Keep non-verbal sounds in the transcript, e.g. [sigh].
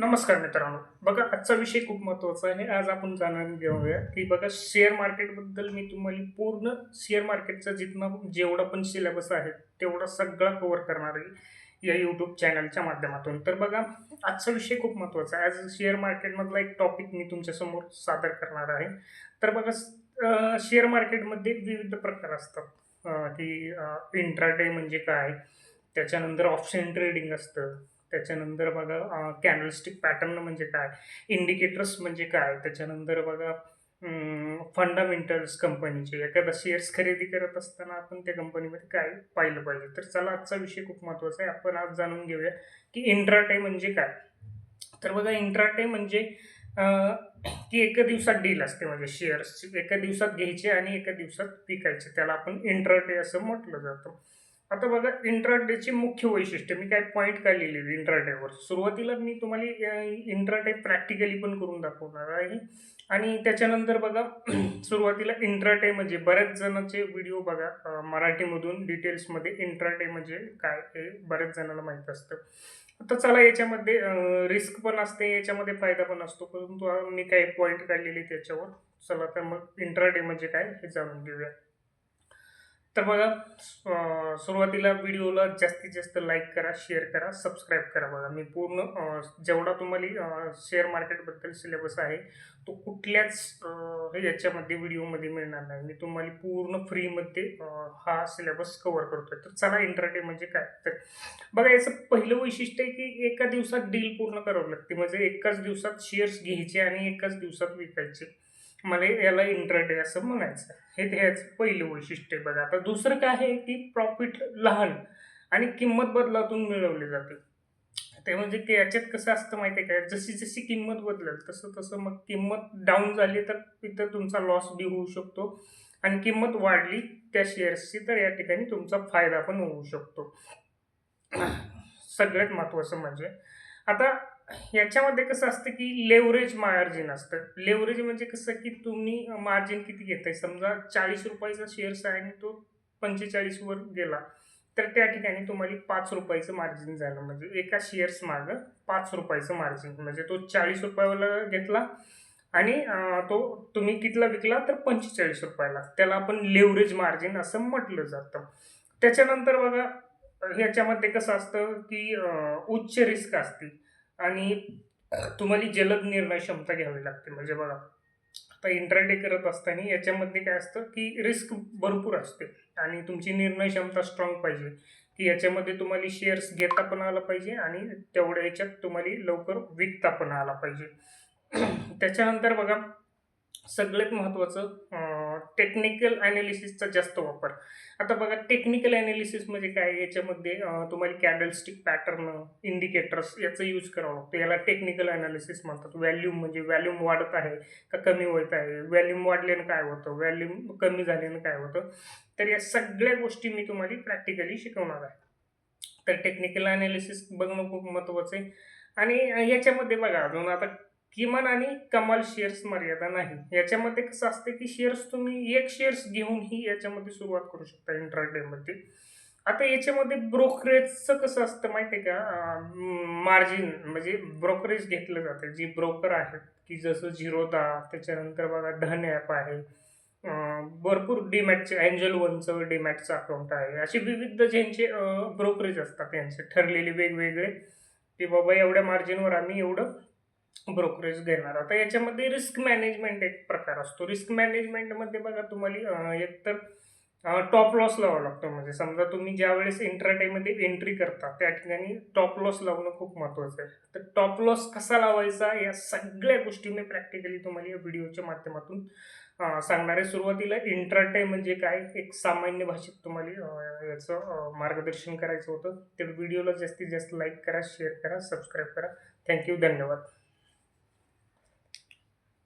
नमस्कार मित्रांनो. बघा आजचा विषय खूप महत्त्वाचा आहे आज आपण जाणून घेऊया की बघा शेअर मार्केटबद्दल मी तुम्हाला पूर्ण शेअर मार्केटचा जितना जेवढा पण सिलेबस आहे तेवढा सगळा कव्हर करणार आहे या यूट्यूब चॅनलच्या माध्यमातून. तर बघा आजचा विषय खूप महत्त्वाचा आहे. आज शेअर मार्केटमधला एक टॉपिक मी तुमच्यासमोर सादर करणार आहे. तर बघा शेअर मार्केटमध्ये विविध प्रकार असतात. की इंट्राडे म्हणजे काय? त्याच्यानंतर ऑप्शन ट्रेडिंग असतं. त्याच्यानंतर बघा कॅनलस्टिक पॅटर्न म्हणजे काय? इंडिकेटर्स म्हणजे काय? त्याच्यानंतर बघा फंडामेंटल्स कंपनीचे एखादा शेअर्स खरेदी करत असताना आपण त्या कंपनीमध्ये काय पाहिलं पाहिजे? तर चला आजचा विषय खूप महत्त्वाचा आहे. आपण आज जाणून घेऊया की इंट्राटे म्हणजे काय? तर बघा इंट्राटे म्हणजे की एका दिवसात डील असते म्हणजे शेअर्स एका दिवसात घ्यायचे आणि एका दिवसात विकायचे. त्याला आपण इंट्राटे असं म्हटलं जातं. आता बघा इंट्राडेची मुख्य वैशिष्ट्य मी काय पॉईंट काय लिहिलेली इंट्राडेवर सुरुवातीला मी तुम्हाला इंट्राडे प्रॅक्टिकली पण करून दाखवणार आहे. आणि त्याच्यानंतर बघा [clears throat] सुरुवातीला इंट्राडे म्हणजे बऱ्याच जणांचे व्हिडिओ बघा मराठीमधून डिटेल्समध्ये इंट्राडे म्हणजे काय हे बऱ्याच जणांना माहीत असतं. आता चला याच्यामध्ये रिस्क पण असते याच्यामध्ये फायदा पण असतो. परंतु मी काही पॉईंट काढलेले त्याच्यावर. चला तर मग इंट्राडे म्हणजे काय हे जाणून घेऊया. तर बघा सुरुवातीला व्हिडिओला जास्तीत जास्त लाईक करा शेअर करा सबस्क्राईब करा बघा. मी पूर्ण जेवढा तुम्हाला शेअर मार्केटबद्दल सिलेबस आहे तो कुठल्याच याच्यामध्ये व्हिडिओमध्ये मिळणार नाही. मी तुम्हाला पूर्ण फ्रीमध्ये हा सिलेबस कव्हर करतोय. तर चला इंटरडे म्हणजे काय? तर बघा याचं पहिलं वैशिष्ट्य आहे की एका दिवसात डील पूर्ण करावं लागते. म्हणजे एकाच दिवसात शेअर्स घ्यायचे आणि एकाच दिवसात विकायचे. मला याला इंट्राडे असं म्हणायचं. हे ह्याचं पहिलं वैशिष्ट्य आहे बघा. आता दुसरं काय आहे की प्रॉफिट लहान आणि किंमत बदलातून मिळवली जाते. ते म्हणजे की याच्यात कसं असतं माहिती आहे का? जशी जशी किंमत बदलेल तसं तसं मग किंमत डाऊन झाली तर तिथं तुमचा लॉस बी होऊ शकतो आणि किंमत वाढली त्या शेअर्सची तर या ठिकाणी तुमचा फायदा पण होऊ शकतो. [clears throat] सगळ्यात महत्त्वाचं म्हणजे आता याच्यामध्ये कसं असतं की लेवरेज मार्जिन असतं. लेवरेज म्हणजे कसं की तुम्ही मार्जिन किती घेताय? समजा चाळीस रुपयाचा शेअर्स आहे आणि तो पंचेचाळीसवर गेला. तर त्या ठिकाणी तुम्हाला पाच रुपयाचं मार्जिन झालं. म्हणजे एका शेअर्स मागं पाच रुपयाचं मार्जिन म्हणजे तो चाळीस रुपयाला घेतला आणि तो तुम्ही कितीला विकला? तर पंचेचाळीस रुपयाला. त्याला आपण लेवरेज मार्जिन असं म्हटलं जातं. त्याच्यानंतर बघा ह्याच्यामध्ये कसं असतं की उच्च रिस्क असते आणि तुम्हाला जलद निर्णय क्षमता घ्यावी लागते. म्हणजे बघा आता इंटरडे करत असताना याच्यामध्ये काय असतं की रिस्क भरपूर असते. आणि तुमची निर्णय क्षमता स्ट्रॉंग पाहिजे. की याच्यामध्ये तुम्हाला शेअर्स घेता पण आला पाहिजे आणि तेवढ्या याच्यात तुम्हाला लवकर विकता पण आला पाहिजे. [clears throat] त्याच्यानंतर बघा सगळ्यात महत्त्वाचं टेक्निकल ॲनालिसिसचा जास्त वापर. आता बघा टेक्निकल ॲनालिसिस म्हणजे काय? याच्यामध्ये तुम्हाला कॅडलस्टिक पॅटर्न इंडिकेटर्स याचा यूज करावं लागतो. याला टेक्निकल ॲनालिसिस म्हणतात. व्हॅल्यूम म्हणजे व्हॅल्यूम वाढत आहे का कमी होत आहे? व्हॅल्यूम वाढल्यानं काय होतं? व्हॅल्यूम कमी झाल्यानं काय होतं? तर या सगळ्या गोष्टी मी तुम्हाला प्रॅक्टिकली शिकवणार आहे. तर टेक्निकल ॲनालिसिस बघणं खूप महत्त्वाचं आहे. आणि याच्यामध्ये बघा अजून आता किमान आणि कमाल शेअर्स मर्यादा नाही. याच्यामध्ये कसं असते की शेअर्स तुम्ही एक शेअर्स घेऊनही याच्यामध्ये सुरुवात करू शकता इंट्राडेमध्ये आता याच्यामध्ये ब्रोकरेजचं कसं असतं माहिती आहे का मार्जिन म्हणजे ब्रोकरेज घेतलं जातं. जी ब्रोकर आहेत की जसं झिरोदा त्याच्यानंतर बघा धन ॲप आहे. भरपूर डीमॅटचे अँजल वनचं डीमॅटचं अकाउंट आहे. असे विविध ज्यांचे ब्रोकरेज असतात त्यांचे ठरलेले वेगवेगळे की बाबा एवढ्या मार्जिनवर आम्ही एवढं ब्रोकरेज घेणार आता याच्यामध्ये रिस्क मॅनेजमेंट एक प्रकार असतो. रिस्क मॅनेजमेंटमध्ये बघा तुम्हाला एकतर टॉप लॉस लावावा लागतो. म्हणजे समजा तुम्ही ज्या वेळेस इंट्राडेमध्ये एंट्री करता त्या ठिकाणी टॉप लॉस लावणं खूप महत्त्वाचं आहे. तर टॉप लॉस कसा लावायचा या सगळ्या गोष्टी मी प्रॅक्टिकली तुम्हाला या व्हिडिओच्या माध्यमातून सांगणार. आहे सुरुवातीला इंट्राटे म्हणजे काय? एक सामान्य भाषेत तुम्हाला याचं मार्गदर्शन करायचं होतं. तर व्हिडिओला जास्तीत जास्त लाईक करा शेअर करा सबस्क्राईब करा. थँक्यू धन्यवाद.